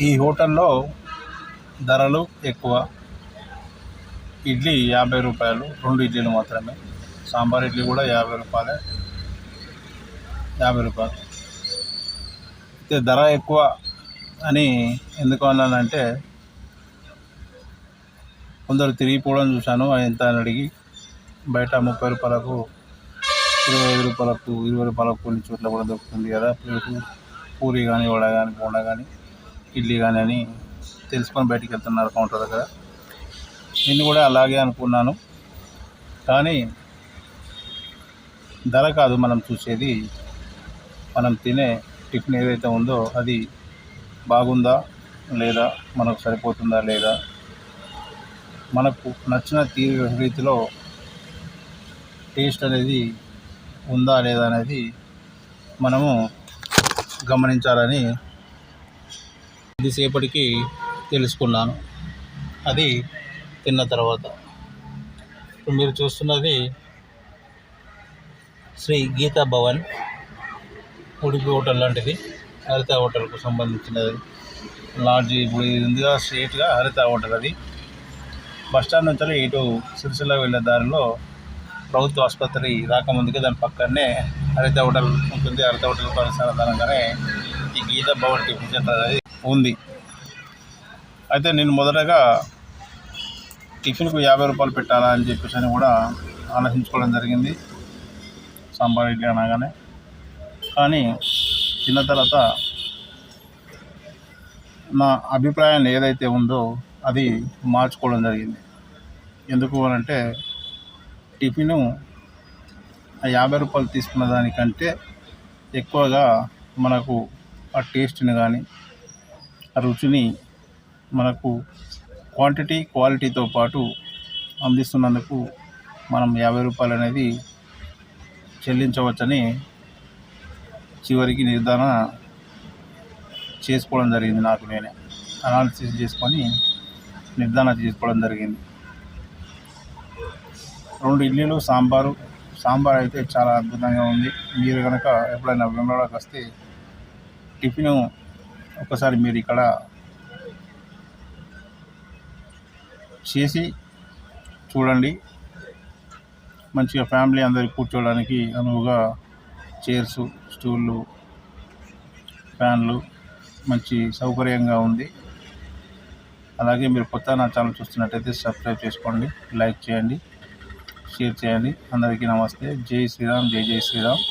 ఈ హోటల్లో ధరలు ఎక్కువ. ఇడ్లీ యాభై రూపాయలు రెండు ఇడ్లీలు మాత్రమే. సాంబార్ ఇడ్లీ కూడా యాభై రూపాయలే. యాభై రూపాయలు. అయితే ధర ఎక్కువ అని ఎందుకు అన్నానంటే కొందరు తిరిగిపోవడం చూశాను. ఎంత అని అడిగి బయట ముప్పై రూపాయలకు ఇరవై ఐదు రూపాయలకు ఇరవై రూపాయలకు కొన్ని చోట్ల కూడా దొరుకుతుంది కదా. ప్లేటు పూరి కానీ వడ కానీ బోండా కానీ. ఇడ్లీ కానీ అని తెలుసుకొని బయటికి వెళ్తున్నారు కౌంటర్ దగ్గర. నేను కూడా అలాగే అనుకున్నాను. కానీ ధర కాదు మనం చూసేది. మనం తినే టిఫిన్ ఏదైతే ఉందో అది బాగుందా లేదా మనకు సరిపోతుందా లేదా? మనకు నచ్చిన తీ రీతిలో టేస్ట్ అనేది ఉందా లేదా అనేది మనము గమనించాలని కొద్దిసేపటికి తెలుసుకున్నాను. అది తిన్న తర్వాత. ఇప్పుడు మీరు చూస్తున్నది శ్రీ గీతా భవన్ ఉడిపి హోటల్ లాంటిది. హరిత హోటల్కు సంబంధించినది. లాడ్జి ఇప్పుడు ఇది ఉందిగా స్ట్రేట్గా హరిత హోటల్ అది. బస్ స్టాండ్ నుంచి ఇటు సిరిసిల్ల వెళ్ళే దారిలో ప్రభుత్వ ఆసుపత్రి రాకముందుకే దాని పక్కనే హరిత హోటల్ ఉంటుంది. హరిత హోటల్ పరిసరాలనగానే ఈ గీత భవన్ టిఫిన్ సెంటర్ అనేది ఉంది. అయితే నేను మొదటగా టిఫిన్కు యాభై రూపాయలు పెట్టాలా అని చెప్పేసి అని కూడా ఆలోచించుకోవడం జరిగింది. సాంబార్ ఇడ్లీ అనగానే. కానీ తిన్న తర్వాత నా అభిప్రాయం ఏదైతే ఉందో అది మార్చుకోవడం జరిగింది. ఎందుకు అని అంటే టిఫిను యాభై రూపాయలు తీసుకున్న దానికంటే ఎక్కువగా మనకు ఆ టేస్ట్ని కానీ రుచిని మనకు క్వాంటిటీ క్వాలిటీతో పాటు అందిస్తున్నందుకు మనం యాభై రూపాయలు అనేది చెల్లించవచ్చని చివరికి నిర్ధారణ చేసుకోవడం జరిగింది నాకు నేనే. అనాలిసిస్ చేసుకొని నిర్ధారణ చేసుకోవడం జరిగింది. రెండు ఇడ్లీలు సాంబారు. సాంబార్ అయితే చాలా అద్భుతంగా ఉంది. మీరు కనుక ఎప్పుడైనా వెంబడకు వస్తే టిఫిన్ ఒకసారి మీరు ఇక్కడ చేసి చూడండి. మంచిగా ఫ్యామిలీ అందరికి కూర్చోవడానికి అనువుగా చైర్స్ స్టూళ్ళు ఫ్యాన్లు మంచి సౌకర్యంగా ఉంది. అలాగే మీరు కొత్త నా ఛానల్ చూస్తున్నట్టయితే సబ్స్క్రైబ్ చేసుకోండి లైక్ చేయండి షేర్ చేయండి. అందరికీ నమస్తే. జై శ్రీరామ్ జై జై శ్రీరామ్.